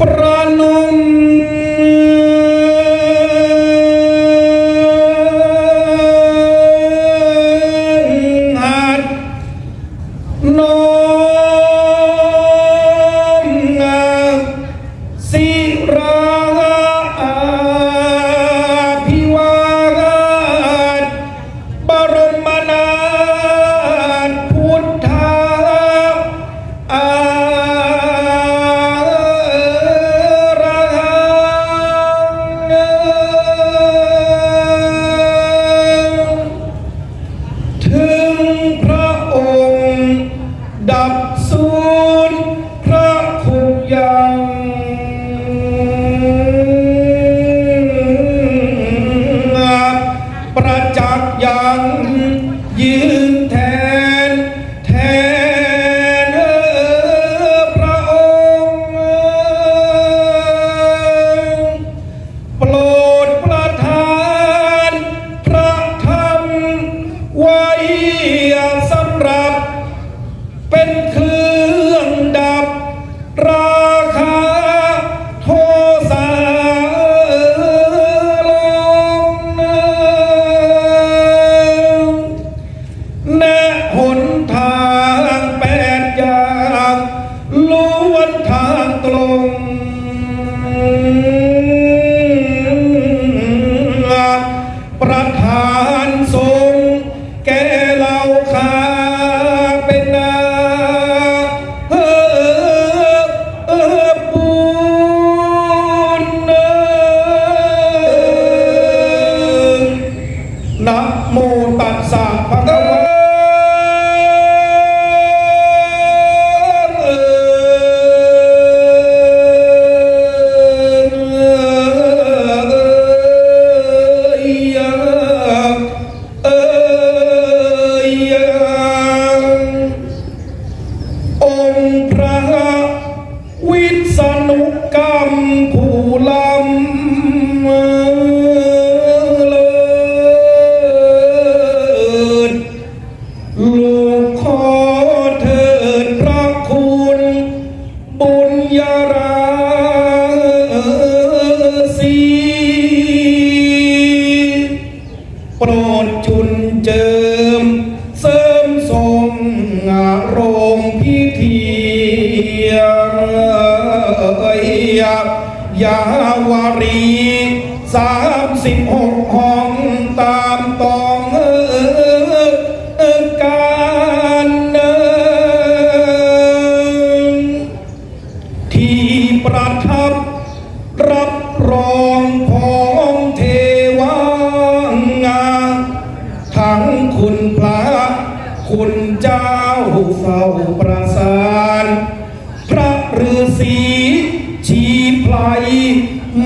Pro ดับสู้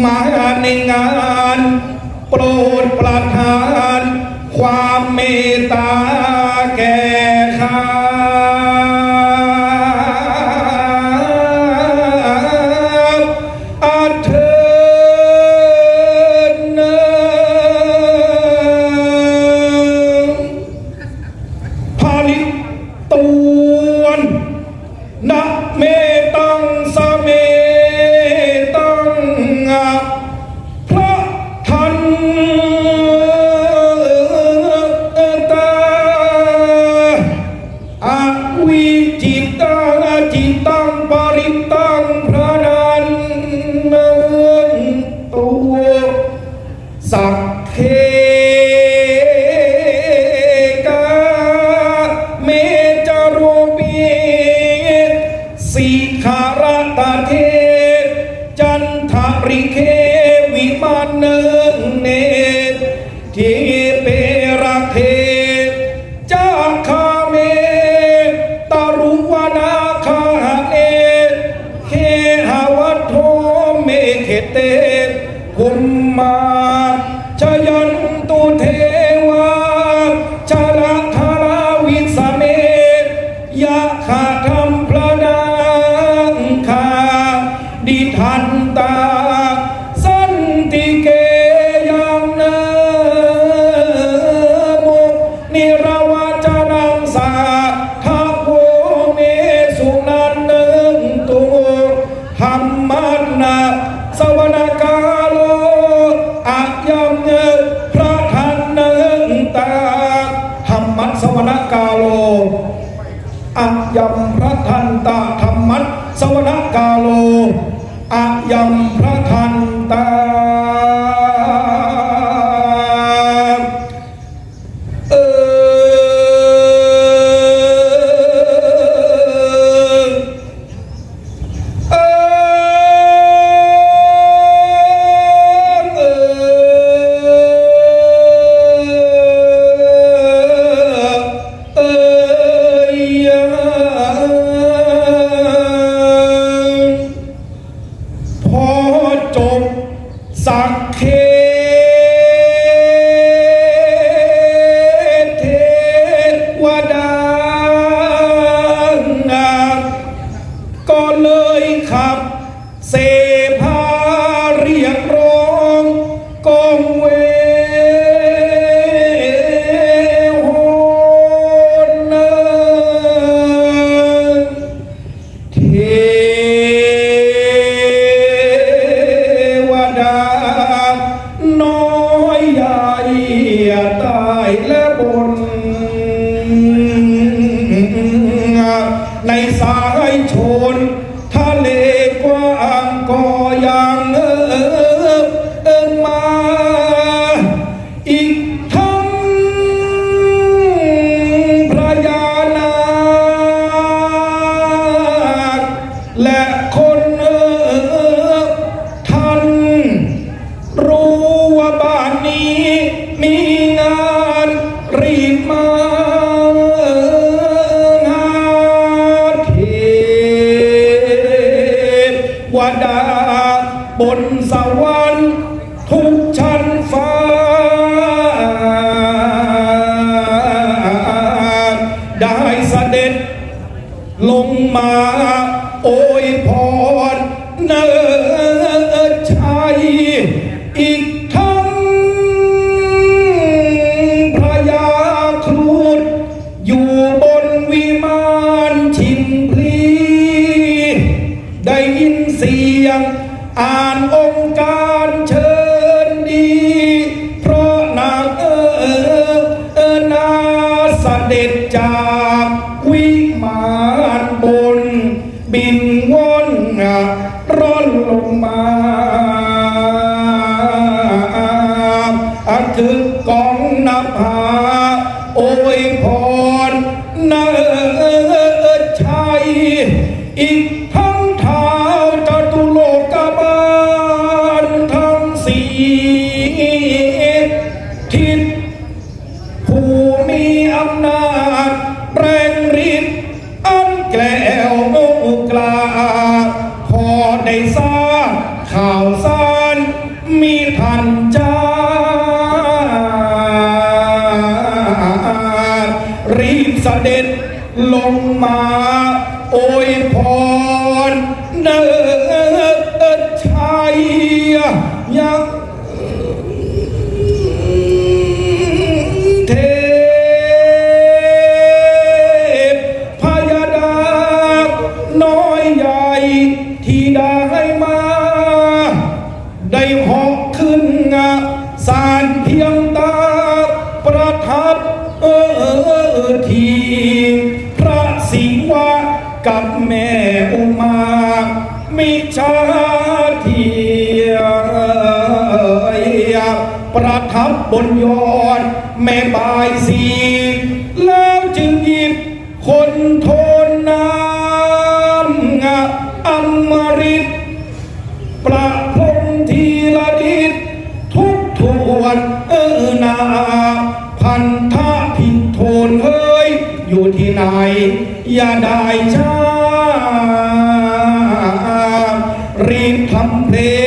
มาในงาน โปรดประทาน ความเมตตา พระทันเนินตาธรรมัสวนกาโลอัยมพระทันตาธรรมัสวนกาโลอัยมพระทันตา เสด็จจากวิมานบน บินว่อนร่อนลงมาอัถึง รีบเสด็จลงมาโอยพรเนื้อชัยยังพยาดาน้อยใหญ่ที่ได้มา แม่อุมามิชาทีประทับบนยอดแม่บายสีแล้วจึงหยิบคนทนน้ำงาอมริตประพงทีละดิษทุกทวนเอานาพันธะผิดโทนเฮ้ยอยู่ที่ไหน อย่าได้ complain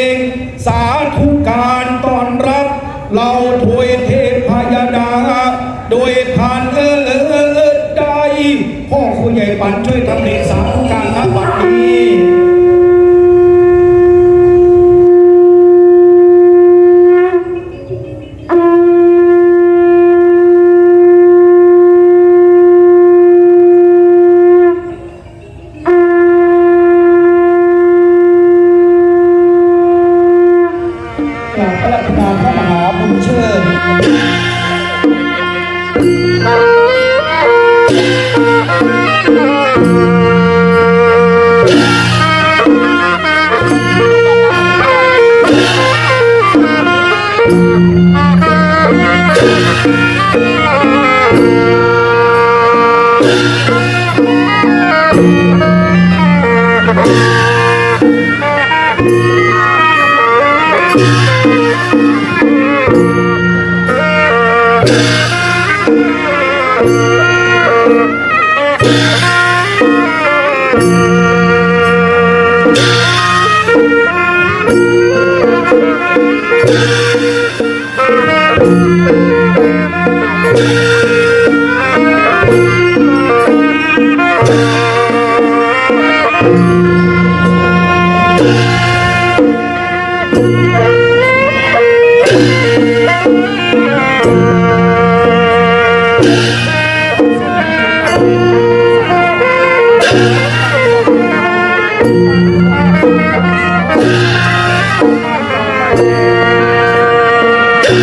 Thank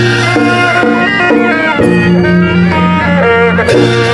you.